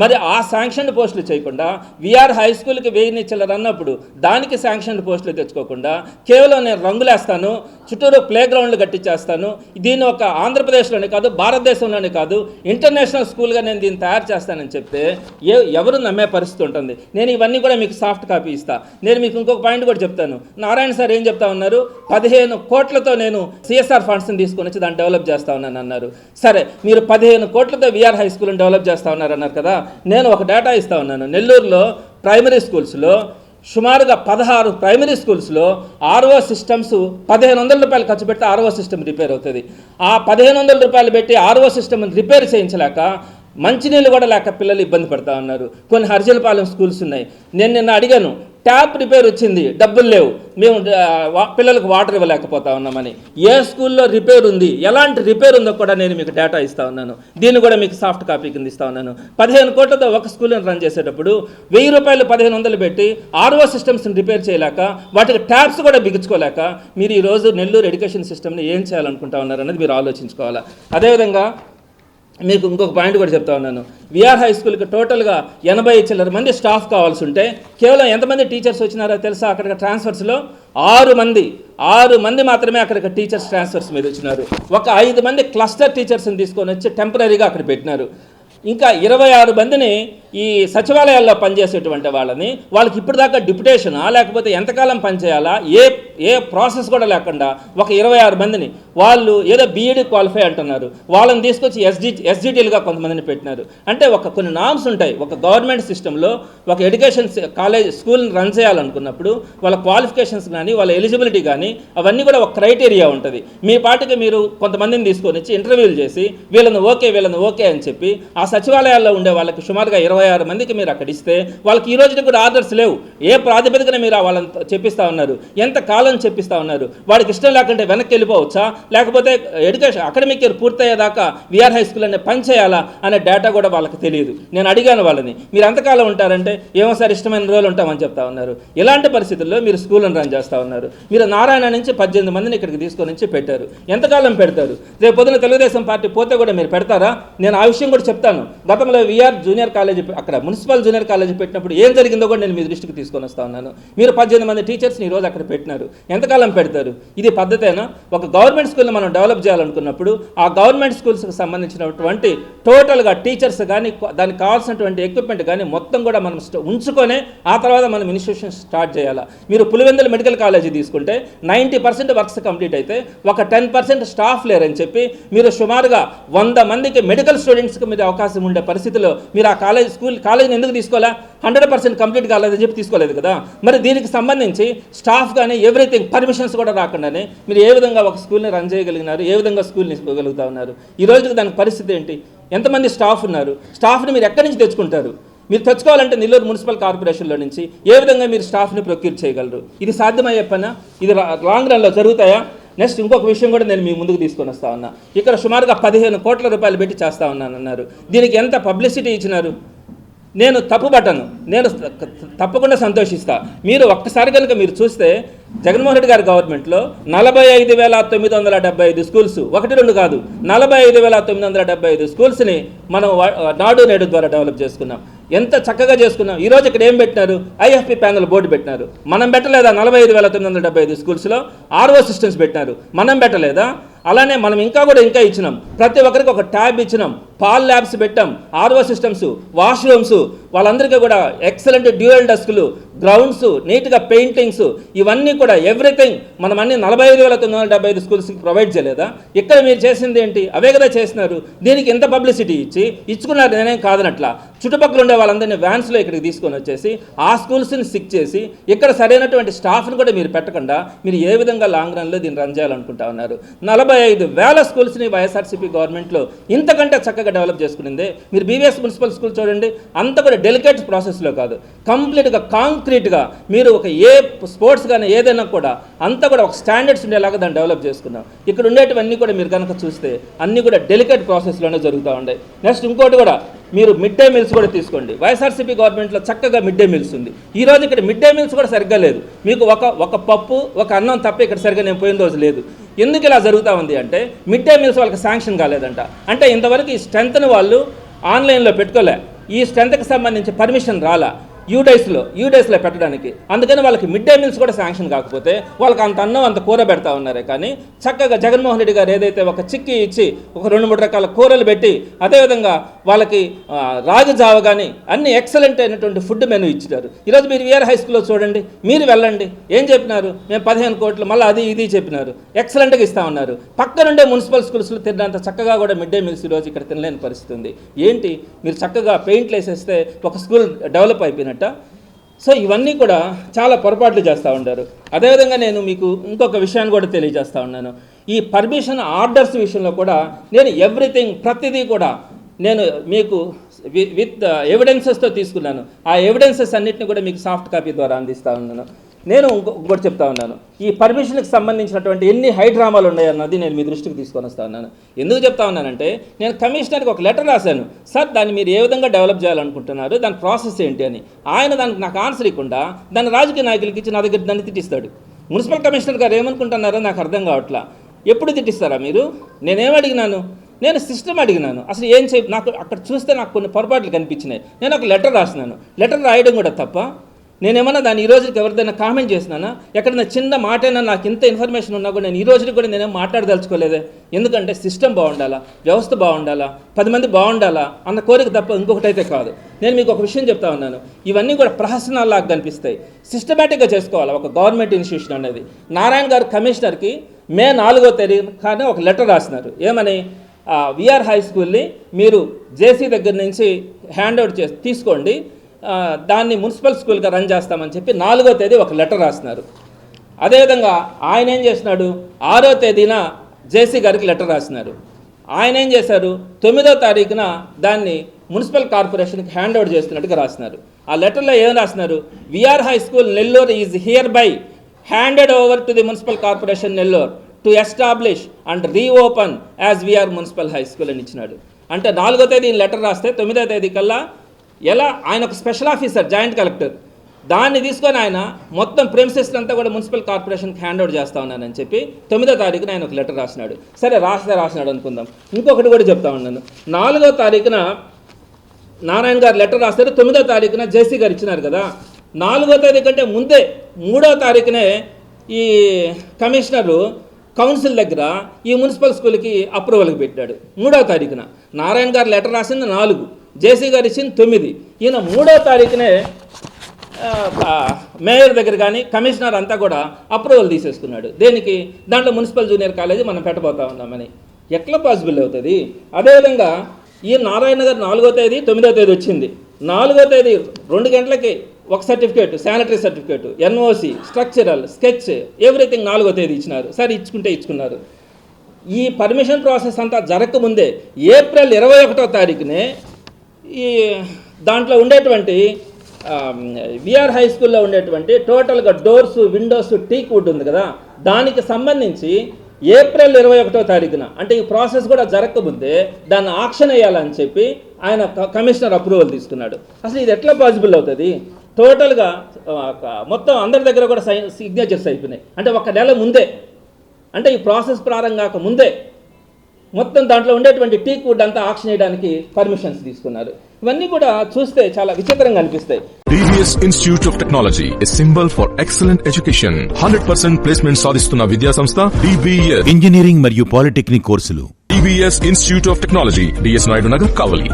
మరి ఆ శాంక్షన్ పోస్టులు చేయకుండా విఆర్ హై స్కూల్కి వేయని చిల్లర అన్నప్పుడు దానికి శాంక్షన్ పోస్టులు తెచ్చుకోకుండా కేవలం నేను రంగులేస్తాను చుట్టూరు ప్లే గ్రౌండ్లు కట్టించేస్తాను దీన్ని ఒక ఆంధ్రప్రదేశ్లోనే కాదు భారతదేశంలోనే కాదు ఇంటర్నేషనల్ స్కూల్గా నేను దీన్ని తయారు చేస్తానని చెప్తే ఏ ఎవరు నమ్మే పరిస్థితి ఉంటుంది. నేను ఇవన్నీ కూడా మీకు సాఫ్ట్ కాపీ ఇస్తాను నేను మీకు ఇంకొక పాయింట్ కూడా చెప్తాను. నారాయణ సార్ ఏం చెప్తా ఉన్నారు? పదిహేను కోట్లతో నేను సిఎస్ఆర్ ఫండ్స్ని తీసుకొని వచ్చి దాన్ని డెవలప్ చేస్తా ఉన్నాను అన్నారు సరే మీరు పదిహేను కోట్లతో విఆర్ హై స్కూల్ని డెవలప్ చేస్తా ఉన్నారు అన్నారు కదా నేను ఒక డేటా ఇస్తా ఉన్నాను. నెల్లూరులో ప్రైమరీ స్కూల్స్లో సుమారుగా పదహారు ప్రైమరీ స్కూల్స్లో ఆర్ఓ సిస్టమ్స్ పదిహేను వందల రూపాయలు ఖర్చు పెడితే ఆర్ఓ సిస్టమ్ రిపేర్ అవుతుంది. ఆ పదిహేను వందల రూపాయలు పెట్టి ఆర్ఓ సిస్టమ్ రిపేర్ చేయించలేక మంచినీళ్ళు కూడా లేక పిల్లలు ఇబ్బంది పడతా ఉన్నారు. కొన్ని హర్జలపాలెం స్కూల్స్ ఉన్నాయి. నేను నిన్న అడిగాను ట్యాప్ రిపేర్ వచ్చింది డబ్బులు లేవు. మేము పిల్లలకు వాటర్ ఇవ్వలేకపోతా ఉన్నామని. ఏ స్కూల్లో రిపేర్ ఉంది ఎలాంటి రిపేర్ ఉందో కూడా నేను మీకు డేటా ఇస్తా ఉన్నాను. దీన్ని కూడా మీకు సాఫ్ట్ కాపీ కింద ఇస్తా ఉన్నాను. పదిహేను కోట్లతో ఒక స్కూల్ని రన్ చేసేటప్పుడు వెయ్యి రూపాయలు పదిహేను వందలు పెట్టి ఆర్ఓ సిస్టమ్స్ని రిపేర్ చేయలేక వాటికి ట్యాప్స్ కూడా బిగించుకోలేక మీరు ఈరోజు నెల్లూరు ఎడ్యుకేషన్ సిస్టమ్ని ఏం చేయాలనుకుంటా ఉన్నారు అనేది మీరు ఆలోచించుకోవాలి. అదేవిధంగా మీకు ఇంకొక పాయింట్ కూడా చెప్తా ఉన్నాను. విఆర్ హై స్కూల్కి టోటల్గా ఎనభై చిల్లర మంది స్టాఫ్ కావాల్సి ఉంటే కేవలం ఎంతమంది టీచర్స్ వచ్చినారో తెలుసా? అక్కడ ట్రాన్స్ఫర్స్లో ఆరు మంది ఆరు మంది మాత్రమే అక్కడికి టీచర్స్ ట్రాన్స్ఫర్స్ మీద వచ్చినారు. ఒక ఐదు మంది క్లస్టర్ టీచర్స్ని తీసుకొని వచ్చి టెంపరీగా అక్కడ పెట్టినారు. ఇంకా ఇరవై ఆరు మందిని ఈ సచివాలయాల్లో పనిచేసేటువంటి వాళ్ళని వాళ్ళకి ఇప్పటిదాకా డిప్యుటేషనా లేకపోతే ఎంతకాలం పనిచేయాలా ఏ ఏ ప్రాసెస్ కూడా లేకుండా ఒక ఇరవై ఆరు మందిని వాళ్ళు ఏదో బీఈడి క్వాలిఫై అంటున్నారు వాళ్ళని తీసుకొచ్చి ఎస్జి ఎస్జిటీలుగా కొంతమందిని పెట్టినారు. అంటే ఒక కొన్ని నామ్స్ ఉంటాయి. ఒక గవర్నమెంట్ సిస్టంలో ఒక ఎడ్యుకేషన్ కాలేజ్ స్కూల్ని రన్ చేయాలనుకున్నప్పుడు వాళ్ళ క్వాలిఫికేషన్స్ కానీ వాళ్ళ ఎలిజిబిలిటీ కానీ అవన్నీ కూడా ఒక క్రైటీరియా ఉంటుంది. మీ పాటికి మీరు కొంతమందిని తీసుకొని వచ్చి ఇంటర్వ్యూలు చేసి వీళ్ళని ఓకే వీళ్ళని ఓకే అని చెప్పి ఆ సచివాలయాల్లో ఉండే వాళ్ళకి సుమారుగా ఇరవై ఆరు మందికి మీరు అక్కడ ఇస్తే వాళ్ళకి ఈ రోజుకి కూడా ఆర్డర్స్ లేవు. ఏ ప్రాతిపదికన మీరు వాళ్ళని చెప్పిస్తా ఉన్నారు? ఎంత కాలం చెప్పిస్తా ఉన్నారు? వాడికి ఇష్టం లేకుంటే వెనక్కి వెళ్ళిపోవచ్చా? లేకపోతే ఎడ్యుకేషన్ అకాడమిక్ ఇయర్ పూర్తయ్యేదాకా విఆర్ హై స్కూల్ అనే పని చేయాలా అనే డేటా కూడా వాళ్ళకి తెలియదు. నేను అడిగాను వాళ్ళని మీరు ఎంతకాలం ఉంటారంటే? ఏమో సార్ ఇష్టమైన రోజులు ఉంటామని చెప్తా ఉన్నారు. ఇలాంటి పరిస్థితుల్లో మీరు స్కూల్ని రన్ చేస్తా ఉన్నారు. మీరు నారాయణ నుంచి పద్దెనిమిది మందిని ఇక్కడికి తీసుకొని వచ్చి పెట్టారు. ఎంతకాలం పెడతారు? రేపు పొద్దున తెలుగుదేశం పార్టీ పోతే కూడా మీరు పెడతారా? నేను ఆ విషయం కూడా చెప్తాను. గతంలో విఆర్ జూనియర్ కాలేజీ అక్కడ మున్సిపల్ జూనియర్ కాలేజ్ పెట్టినప్పుడు ఏం జరిగిందో కూడా నేను మీ దృష్టికి తీసుకొని వస్తా ఉన్నాను. మీరు పద్దెనిమిది మంది టీచర్స్ని ఈ రోజు అక్కడ పెట్టినారు. ఎంతకాలం పెడతారు? ఇది పద్ధతేనా? ఒక గవర్నమెంట్ స్కూల్ని మనం డెవలప్ చేయాలనుకున్నప్పుడు ఆ గవర్నమెంట్ స్కూల్స్కి సంబంధించినటువంటి టోటల్గా టీచర్స్ కానీ దానికి కావాల్సినటువంటి ఎక్విప్మెంట్ కానీ మొత్తం కూడా మనం ఉంచుకొనే ఆ తర్వాత మనం ఇన్స్టిట్యూషన్ స్టార్ట్ చేయాలా? మీరు పులివెందుల మెడికల్ కాలేజీ తీసుకుంటే నైంటీ పర్సెంట్ వర్క్స్ కంప్లీట్ అయితే ఒక టెన్ పర్సెంట్ స్టాఫ్ లేరని చెప్పి మీరు సుమారుగా వంద మందికి మెడికల్ స్టూడెంట్స్కి మీద అవకాశం ఉండే పరిస్థితిలో మీరు ఆ కాలేజ్ స్కూల్ కాలేజీని ఎందుకు తీసుకోవాలా? హండ్రెడ్ పర్సెంట్ కంప్లీట్ కాలేదని చెప్పి తీసుకోలేదు కదా. మరి దీనికి సంబంధించి స్టాఫ్ కానీ ఎవ్రీథింగ్ పర్మిషన్స్ కూడా రాకుండానే మీరు ఏ విధంగా ఒక స్కూల్ని రన్ చేయగలిగినారు? ఏ విధంగా స్కూల్ని ఇవ్వగలుగుతా ఉన్నారు? ఈ రోజుకి దానికి పరిస్థితి ఏంటి? ఎంతమంది స్టాఫ్ ఉన్నారు? స్టాఫ్ని మీరు ఎక్కడి నుంచి తెచ్చుకుంటారు? మీరు తెచ్చుకోవాలంటే నెల్లూరు మున్సిపల్ కార్పొరేషన్లో నుంచి ఏ విధంగా మీరు స్టాఫ్ని ప్రొక్యూర్ చేయగలరు? ఇది సాధ్యమయ్యే పనా? ఇది లాంగ్ రన్లో జరుగుతాయా? నెక్స్ట్ ఇంకొక విషయం కూడా నేను మీ ముందుకు తీసుకొని వస్తా ఉన్నా. ఇక్కడ సుమారుగా పదిహేను కోట్ల రూపాయలు పెట్టి చేస్తా ఉన్నాను అన్నారు దీనికి ఎంత పబ్లిసిటీ ఇచ్చినారు? నేను తప్పుబట్టను నేను తప్పకుండా సంతోషిస్తా. మీరు ఒక్కసారి కనుక మీరు చూస్తే జగన్మోహన్ రెడ్డి గారి గవర్నమెంట్లో నలభై ఐదు వేల తొమ్మిది వందల డెబ్బై ఐదు స్కూల్స్ ఒకటి రెండు కాదు నలభై ఐదు వేల తొమ్మిది వందల డెబ్బై ఐదు స్కూల్స్ని మనం నాడు నేడు ద్వారా డెవలప్ చేసుకున్నాం. ఎంత చక్కగా చేసుకున్నాం. ఈరోజు ఇక్కడ ఏం పెట్టినారు? ఐఎఫ్పి ప్యానల్ బోర్డు పెట్టినారు. మనం పెట్టలేదా నలభై ఐదు వేల తొమ్మిది వందల డెబ్బై ఐదు స్కూల్స్లో? ఆర్ఓ సిస్టమ్స్ పెట్టినారు. మనం పెట్టలేదా? అలానే మనం ఇంకా కూడా ఇంకా ఇచ్చినాం. ప్రతి ఒక్కరికి ఒక ట్యాబ్ ఇచ్చినాం. పాల్ ల్యాబ్స్ పెట్టాం ఆర్ఓ సిస్టమ్స్ వాష్రూమ్స్ వాళ్ళందరికీ కూడా ఎక్సలెంట్ డ్యూయల్ డెస్క్లు గ్రౌండ్స్ నీట్గా పెయింటింగ్స్ ఇవన్నీ కూడా ఎవ్రీథింగ్ మనం అన్ని నలభై ఐదు వేల తొమ్మిది వందల డెబ్బై ఐదు స్కూల్స్కి ప్రొవైడ్ చేయలేదా? ఇక్కడ మీరు చేసింది ఏంటి? అవే కదా చేసినారు. దీనికి ఎంత పబ్లిసిటీ ఇచ్చి ఇచ్చుకున్నారు నేనేం కాదనట్లా. చుట్టుపక్కల ఉండే వాళ్ళందరినీ వ్యాన్స్లో ఇక్కడికి తీసుకొని వచ్చేసి ఆ స్కూల్స్ని సిక్ చేసి ఇక్కడ సరైనటువంటి స్టాఫ్ని కూడా మీరు పెట్టకుండా మీరు ఏ విధంగా లాంగ్ రన్లో దీన్ని రన్ చేయాలనుకుంటా ఉన్నారు? నలభై ఐదు వేల స్కూల్స్ని వైఎస్ఆర్సీపీ గవర్నమెంట్లో ఇంతకంటే చక్కగా డెవలప్ చేసుకునింది. మీరు బీవీఎస్ మున్సిపల్ స్కూల్ చూడండి అంత కూడా డెలికేట్ ప్రాసెస్లో కాదు. కంప్లీట్గా కాంక్రీట్గా మీరు ఒక ఏ స్పోర్ట్స్ కానీ ఏదైనా కూడా అంతా కూడా ఒక స్టాండర్డ్స్ ఉండేలాగా దాన్ని డెవలప్ చేసుకున్నాం. ఇక్కడ ఉండేటివన్నీ కూడా మీరు కనుక చూస్తే అన్నీ కూడా డెలికేట్ ప్రాసెస్లోనే జరుగుతూ ఉన్నాయి. నెక్స్ట్ ఇంకోటి కూడా మీరు మిడ్ డే మీల్స్ కూడా తీసుకోండి. వైఎస్ఆర్సీపీ గవర్నమెంట్లో చక్కగా మిడ్ డే మీల్స్ ఉంది. ఈ రోజు ఇక్కడ మిడ్ డే మీల్స్ కూడా సరిగ్గా లేదు. మీకు ఒక ఒక పప్పు ఒక అన్నం తప్ప ఇక్కడ సరిగ్గా నేను పోయిన రోజు లేదు. ఎందుకు ఇలా జరుగుతూ ఉంది అంటే మిడ్ డే మీల్స్ వాళ్ళకి శాంక్షన్ కాలేదంట. అంటే ఇంతవరకు ఈ స్ట్రెంత్ని వాళ్ళు ఆన్లైన్లో పెట్టుకోలే. ఈ స్ట్రెంత్కి సంబంధించి పర్మిషన్ రాలా. యూడైస్లో యూడైస్లో పెట్టడానికి. అందుకని వాళ్ళకి మిడ్ డే మీల్స్ కూడా శాంక్షన్ కాకపోతే వాళ్ళకి అంత అన్నం అంత కూర పెడతా ఉన్నారే. కానీ చక్కగా జగన్మోహన్ రెడ్డి గారు ఏదైతే ఒక చిక్కి ఇచ్చి ఒక రెండు మూడు రకాల కూరలు పెట్టి అదేవిధంగా వాళ్ళకి రాగి జావ కానీ అన్ని ఎక్సలెంట్ అయినటువంటి ఫుడ్ మెనూ ఇచ్చినారు ఈరోజు మీరు విఆర్ హై స్కూల్లో చూడండి మీరు వెళ్ళండి. ఏం చెప్పినారు? మేము పదిహేను కోట్లు మళ్ళీ అది ఇది చెప్పినారు. ఎక్సలెంట్గా ఇస్తా ఉన్నారు. పక్కనుండే మున్సిపల్ స్కూల్స్లో తిన్నంత చక్కగా కూడా మిడ్ డే మీల్స్ ఈరోజు ఇక్కడ తినలేని పరిస్థితి ఉంది. ఏంటి? మీరు చక్కగా పెయింట్లు వేసేస్తే ఒక స్కూల్ డెవలప్ అయిపోయినట్టు. సో ఇవన్నీ కూడా చాలా పొరపాట్లు చేస్తూ ఉంటారు అదేవిధంగా నేను మీకు ఇంకొక విషయాన్ని కూడా తెలియజేస్తూ ఉన్నాను. ఈ పర్మిషన్ ఆర్డర్స్ విషయంలో కూడా నేను ఎవ్రీథింగ్ ప్రతిదీ కూడా నేను మీకు వి- విత్ uh, ఎవిడెన్సెస్తో తీసుకున్నాను. ఆ ఎవిడెన్సెస్ అన్నిటిని కూడా మీకు సాఫ్ట్ కాపీ ద్వారా అందిస్తూ ఉన్నాను. నేను ఇంకో- ఇంకోటి చెప్తా ఉన్నాను. ఈ పర్మిషన్కి సంబంధించినటువంటి ఎన్ని హైడ్రామాలు ఉన్నాయన్నది నేను మీ దృష్టికి తీసుకొని వస్తా ఉన్నాను. ఎందుకు చెప్తా ఉన్నానంటే నేను కమిషనర్కి ఒక లెటర్ రాశాను. సార్ దాన్ని మీరు ఏ విధంగా డెవలప్ చేయాలనుకుంటున్నారు దాని ప్రాసెస్ ఏంటి అని. ఆయన దానికి నాకు ఆన్సర్ ఇవ్వకుండా దాన్ని రాజకీయ నాయకులకి ఇచ్చి నా దగ్గర దాన్ని తిట్టిస్తాడు. మున్సిపల్ కమిషనర్ గారు ఏమనుకుంటున్నారో నాకు అర్థం కావట్లా. ఎప్పుడు తిట్టిస్తారా మీరు? నేనేం అడిగినాను? నేను సిస్టమ్ అడిగినాను. అసలు ఏం చే నాకు అక్కడ చూస్తే నాకు కొన్ని పొరపాట్లు కనిపించినాయి. నేను ఒక లెటర్ రాసినాను. లెటర్ రాయడం కూడా తప్ప నేనేమన్నా దాన్ని ఈ రోజుకి ఎవరిదైనా కామెంట్ చేసినానా? ఎక్కడైనా చిన్న మాటైనా నాకు ఇంత ఇన్ఫర్మేషన్ ఉన్నా కూడా నేను ఈ రోజుకి కూడా నేనేం మాట్లాడదలుచుకోలేదే. ఎందుకంటే సిస్టమ్ బాగుండాలా? వ్యవస్థ బాగుండాలా? పది మంది బాగుండాలా? అన్న కోరిక తప్ప ఇంకొకటి అయితే కాదు. నేను మీకు ఒక విషయం చెప్తా ఉన్నాను. ఇవన్నీ కూడా ప్రహసనాల్లాగా కనిపిస్తాయి. సిస్టమేటిక్గా చేసుకోవాలి? ఒక గవర్నమెంట్ ఇన్స్టిట్యూషన్ అనేది. నారాయణ గారు కమిషనర్కి మే నాలుగో తేదీన కానీ ఒక లెటర్ రాసినారు. ఏమని? విఆర్ హై స్కూల్ని మీరు జేసీ దగ్గర నుంచి హ్యాండ్ అవుట్ చేసి తీసుకోండి. దాన్ని మున్సిపల్ స్కూల్గా రన్ చేస్తామని చెప్పి నాలుగో తేదీ ఒక లెటర్ రాసినారు. అదేవిధంగా ఆయన ఏం చేసినాడు? ఆరో తేదీన జేసీ గారికి లెటర్ రాసినారు. ఆయన ఏం చేశారు? తొమ్మిదో తారీఖున దాన్ని మున్సిపల్ కార్పొరేషన్కి హ్యాండ్ ఓవర్ చేస్తున్నట్టుగా రాసినారు. ఆ లెటర్లో ఏం రాసినారు? VR high school Nellore is hereby handed over to the municipal corporation Nellore to establish and reopen as VR municipal high school అని ఇచ్చినాడు. అంటే నాలుగో తేదీ లెటర్ రాస్తే తొమ్మిదో తేదీ కల్లా ఎలా? ఆయన ఒక స్పెషల్ ఆఫీసర్ జాయింట్ కలెక్టర్ దాన్ని తీసుకొని ఆయన మొత్తం ప్రెమిసెస్ అంతా కూడా మున్సిపల్ కార్పొరేషన్కి హ్యాండ్ ఓవర్ చేస్తా ఉన్నానని చెప్పి తొమ్మిదో తారీఖున ఆయన ఒక లెటర్ రాసినాడు. సరే రాస్తే రాసినాడు అనుకుందాం. ఇంకొకటి కూడా చెప్తా ఉన్నాను. నాలుగో తారీఖున నారాయణ గారు లెటర్ రాస్తారు. తొమ్మిదో తారీఖున జేసీ గారు ఇచ్చినారు కదా. నాలుగో తారీఖు కంటే ముందే మూడో తారీఖునే ఈ కమిషనరు కౌన్సిల్ దగ్గర ఈ మున్సిపల్ స్కూల్కి అప్రూవల్కి పెట్టాడు మూడో తారీఖున. నారాయణ గారు లెటర్ రాసింది నాలుగు. జేసీ గారు ఇచ్చింది తొమ్మిది. ఈయన మూడో తారీఖునే మేయర్ దగ్గర కానీ కమిషనర్ అంతా కూడా అప్రూవల్ తీసేసుకున్నాడు. దేనికి? దాంట్లో మున్సిపల్ జూనియర్ కాలేజీ మనం పెట్టబోతా ఉన్నామని. ఎట్లా పాసిబుల్ అవుతుంది? అదేవిధంగా ఈ నారాయణ గారు నాలుగో తేదీ తొమ్మిదో తేదీ వచ్చింది. నాలుగో తేదీ రెండు గంటలకి ఒక certificate sanitary certificate NOC structural sketch everything నాలుగో తేదీ ఇచ్చినారు. సరే ఇచ్చుకుంటే ఇచ్చుకున్నారు. ఈ పర్మిషన్ ప్రాసెస్ అంతా జరగకముందే ఏప్రిల్ ఇరవై ఒకటో తారీఖునే ఈ దాంట్లో ఉండేటువంటి విఆర్ హై స్కూల్లో ఉండేటువంటి టోటల్గా డోర్స్ విండోస్ టీక్ వుడ్ ఉంది కదా. దానికి సంబంధించి ఏప్రిల్ ఇరవై ఒకటో తారీఖున అంటే ఈ ప్రాసెస్ కూడా జరగకముందే దాన్ని ఆక్షన్ వేయాలని చెప్పి ఆయన కమిషనర్ అప్రూవల్ తీసుకున్నాడు. అసలు ఇది ఎట్లా పాసిబుల్ అవుతుంది? టోటల్గా మొత్తం అందరి దగ్గర కూడా సై సిగ్నేచర్స్ అయిపోయినాయి. అంటే ఒక నెల ముందే అంటే ఈ ప్రాసెస్ ప్రారంభం కాక ముందే మొత్తం దాంట్లో ఉండేటువంటి టీక్ వుడ్ అంతా ఆక్షన్ చేయడానికి పర్మిషన్స్ తీసుకున్నారు ఇవన్నీ కూడా చూస్తే చాలా విచిత్రంగా అనిపిస్తాయి DBS Institute of Technology, a symbol for excellent education. 100% placement సాధిస్తున్న విద్యా సంస్థ DBS. ఇంజనీరింగ్ మరియు పాలిటెక్నిక్ కోర్సులు DBS Institute of Technology, DS Naidu Nagar Kavali